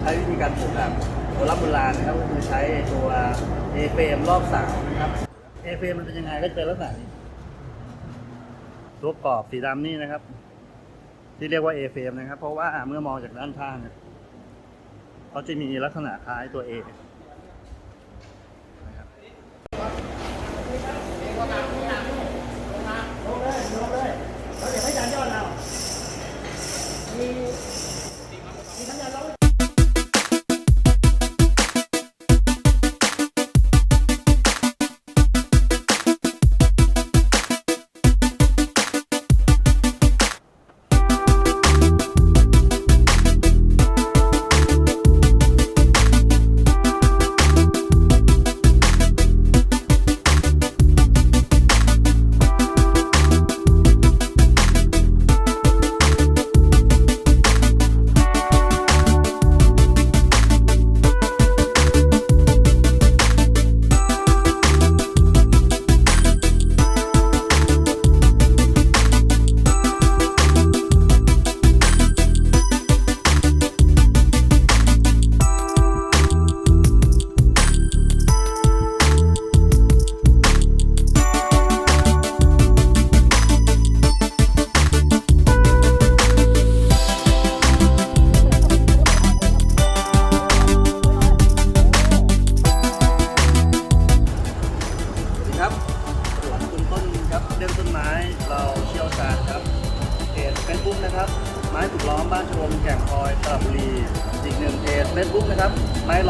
ใช้วิธีการปลูกแบบโบราณโบราณนะครับก็คือใช้ตัวเอเฟมรอบเสานะครับเอเฟมมันเป็นยังไงก็เป็นลักษณะนี้ตัวกรอบสีดำนี่นะครับ ที่เรียกว่าเอเฟมนะครับ เพราะว่าเมื่อมองจากด้านข้างเนี่ยเขาจะมีลักษณะคล้ายตัวเอ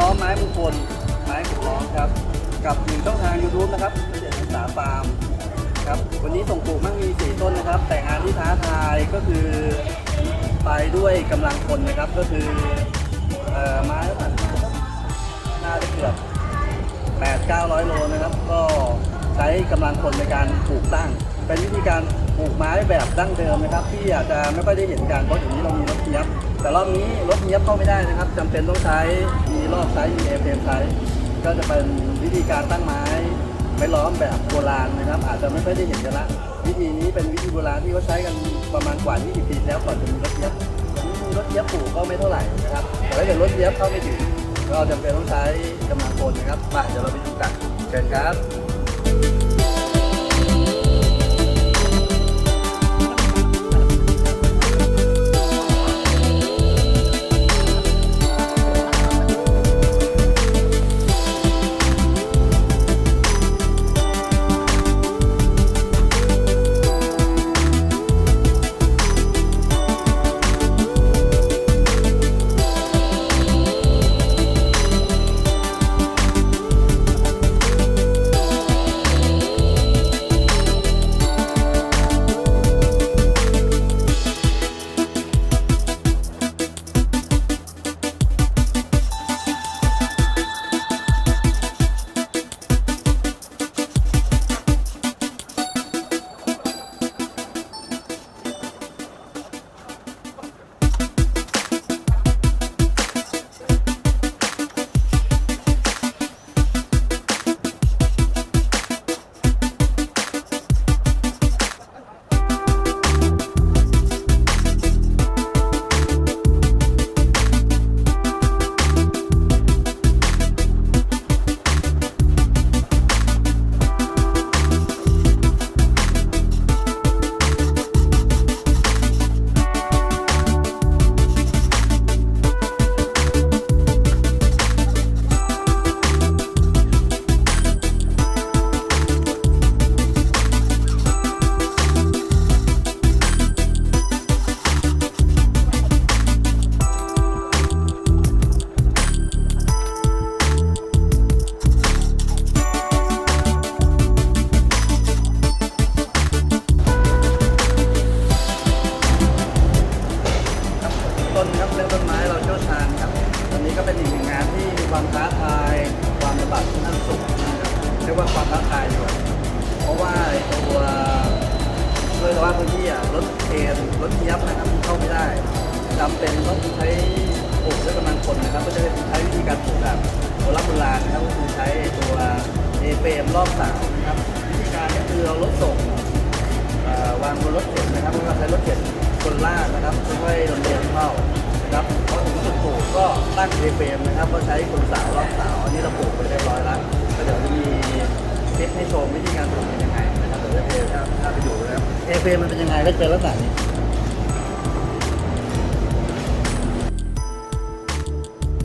ล้อมไม้มงคลไม้ถูกล้อมครับ กับหนึ่งช่องทาง YouTube นะครับเกษตรศึกษาฟาร์มครับ วันนี้ส่งปลูกมั่งมีสี่ต้นนะครับ แต่งานที่ท้าทายก็คือไปด้วยกำลังคนนะครับ ก็คือเอ่อไม้ผ่านน่าจะเกือบ8 900 โลนะครับ ก็ใช้กำลังคนในการปลูกตั้ง เป็นวิธีการ ปลูกไม้แบบดั้งเดิมนะครับ ที่อาจจะไม่ค่อยได้เห็นกันเพราะอย่างนี้เรามีรถเทียบ แต่รอบนี้รถเทียบเข้าไม่ได้นะครับจำเป็นต้องใช้มีรอบไซส์มีเอฟเอ็มไซส์ก็จะเป็นวิธีการตั้งไม้ไม้ล้อมแบบโบราณนะครับ อาจจะไม่ค่อยได้เห็นกันละวิธีนี้เป็นวิธีโบราณที่เขาใช้กันประมาณกว่า 20 ปีแล้วก่อนจะมีรถเทียบอย่างนี้มีรถเทียบปลูกก็ไม่เท่าไหร่นะครับแต่ถ้าเกิดรถเทียบเข้าไม่ถึงก็จำเป็นต้องใช้กำลังคนนะครับมาเดี๋ยวเราไปดูกันเชิญครับครับ ก็เป็นอีกหนึ่งงานที่มีความท้าทายความลำบากที่นั่นสูงนะครับเรียกว่าความท้าทายอยู่เพราะว่าไอ้ตัวด้วยสภาพพื้นที่อะรถเคนรถเทียบนะครับเข้าไม่ได้จำเป็นต้องใช้ รอบสาวอันนี้เราปลูกไปเรียบร้อยแล้วก็เดี๋ยวจะมีคลิปให้ชมวิธีการปลูกเป็นยังไงนะครับเดี๋ยวจะเพถ้าถ้าไปดูนะครับเอเฟมมันเป็นยังไงก็เป็นลักษณะนี้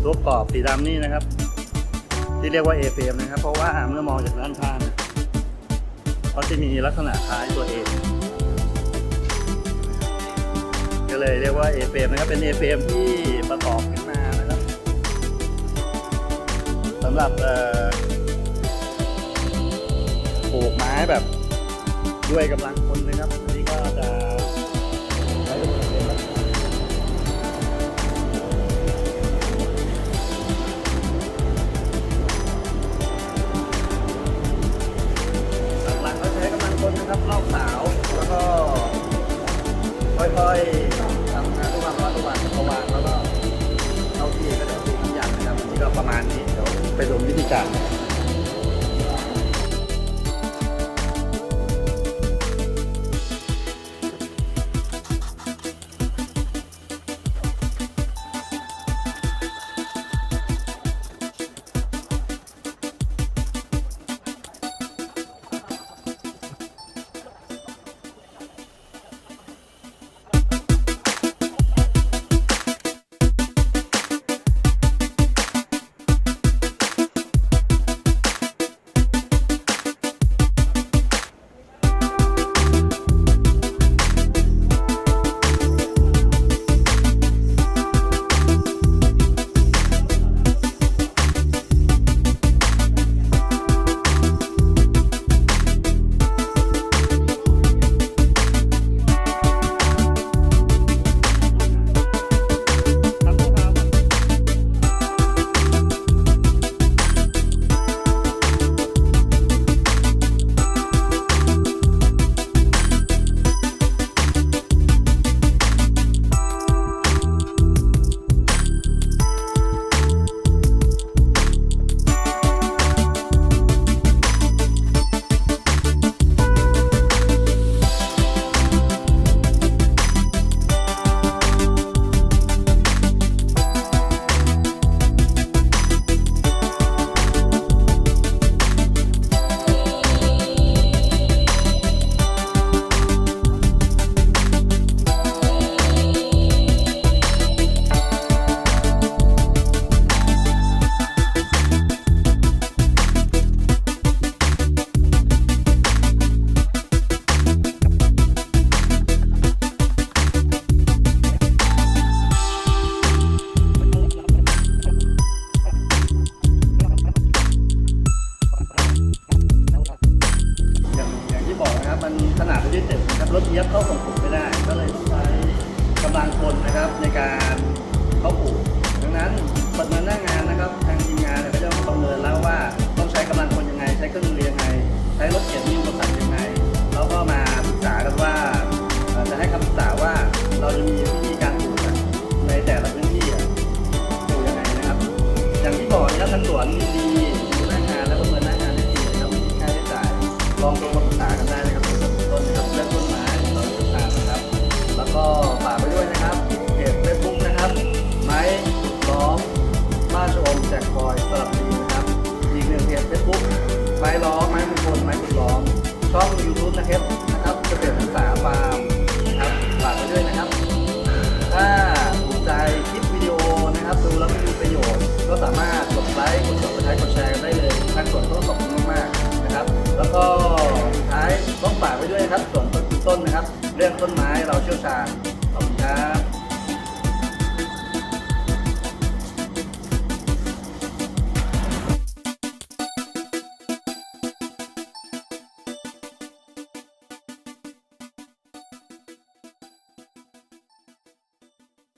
รูปกรอบสีดำนี่นะครับ ที่เรียกว่าเอเฟมนะครับ เพราะว่าเมื่อมองจากด้านข้างเขาจะมีลักษณะคล้ายตัวเอก็เลยเรียกว่าเอเฟมนะครับเป็นเอเฟมที่ประกอบขึ้นมานะครับ สำหรับปลูกไม้แบบด้วยกำลังคนนะครับอันนี้ก็จะใช้เป็นเอเฟมลักษณะหลักๆก็ใช้กำลังคนนะครับรอบสาว แล้วก็ค่อยๆทำงานทุกวันทุกวันทุกวันแล้วก็เข้าที่ก็เดี๋ยวตีน้ำยานะครับนี่ก็ประมาณนี้เดี๋ยว ไปดูวิธีการ ลองลองมาปรึกษากันได้นะครับต้นนะครับเรื่ต้นไม้ต้นต่างนะครับ แล้วก็ฝากไปด้วยนะครับเพจเฟซบุ๊กนะครับ ไม้ล้อมบ้านชมแจกคอยสลับดีนะครับ อีกหนึ่งเพจเฟซบุ๊กไม้ล้อมไม้มงคลไม้ขุดล้อมช่องยูทูบนะครับ ฝากไว้ด้วยนะครับส่วนต้นต้นนะครับ เรื่องต้นไม้เราเชี่ยวชาญขอบคุณครับ